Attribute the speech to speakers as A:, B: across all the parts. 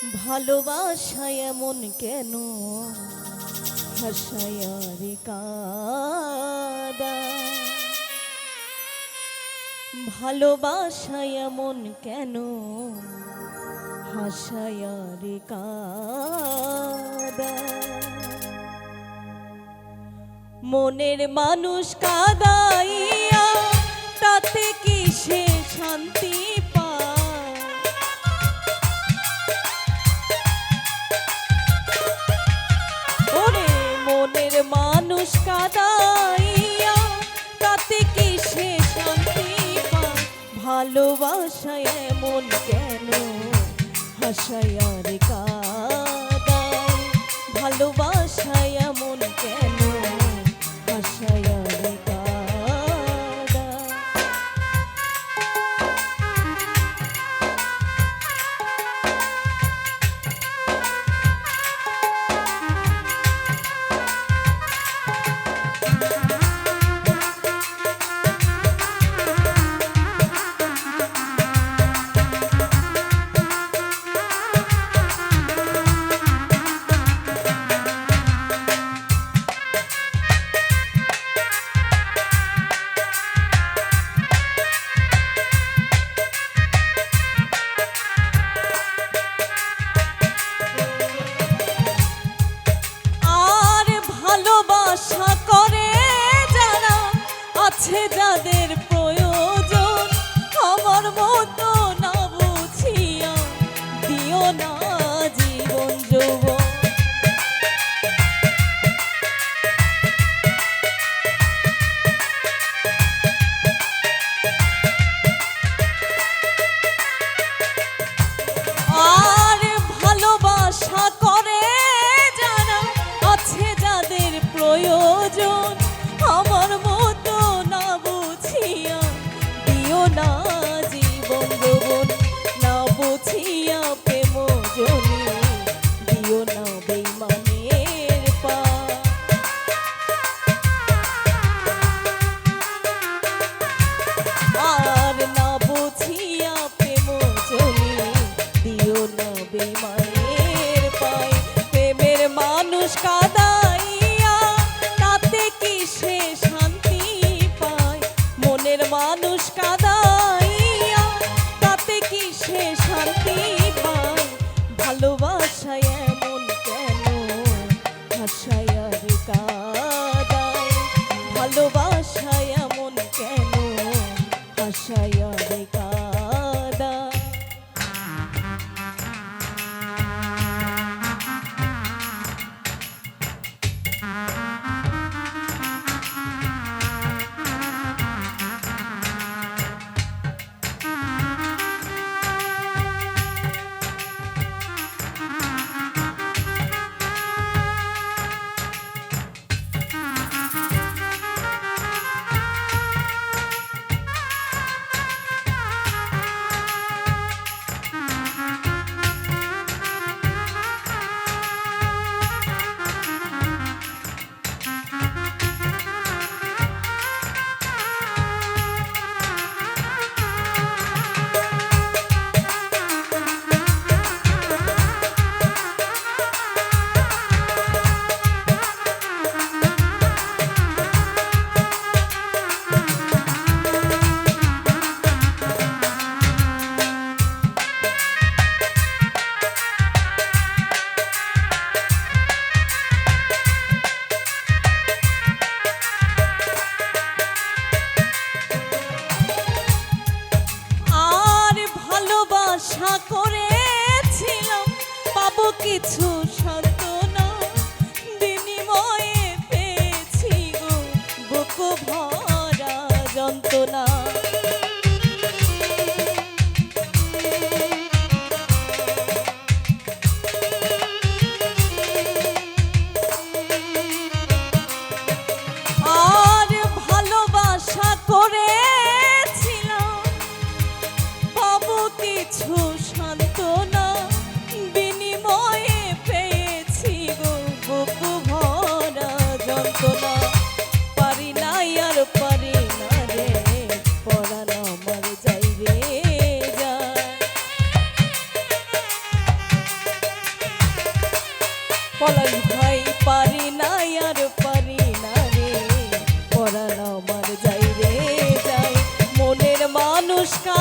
A: ভালোবাসায় এমন কেন? হাসায়ার কাদা। ভালোবাসায় এমন কেন? হাসায়ার কাদা। মনের মানুষ কাদাইয়া, তাতে কি সে শান্তি ভালোবাসায় মন কেন হাসায় আর কাদায়? ভালোবাসায় ভালোবাসায় এমন কেন? কাদায়। ভালোবাসায় কিছু матушка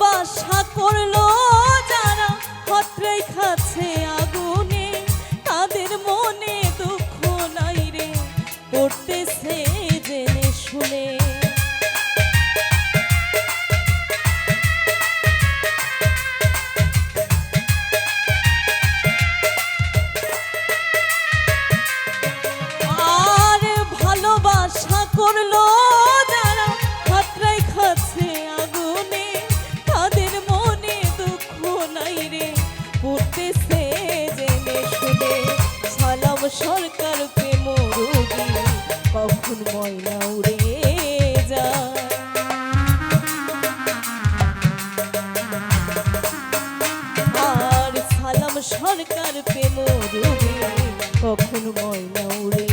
A: বাসা করল সরকার প্রেম রুবে কখন ময়না উড়ে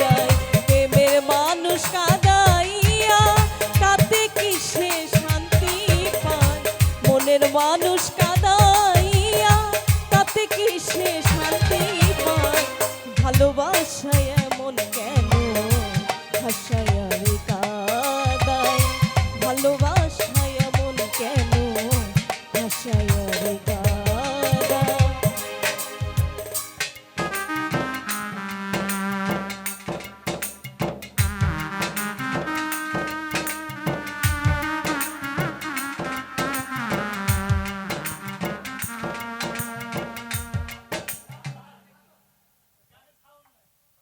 A: যায়? প্রেমের মানুষ কাদাইয়া তাতে কি সে শান্তি পায়? মনের মানুষ কাদাইয়া তাতে কি সে শান্তি পায়? ভালোবাসায় এমন কেন ভাষায়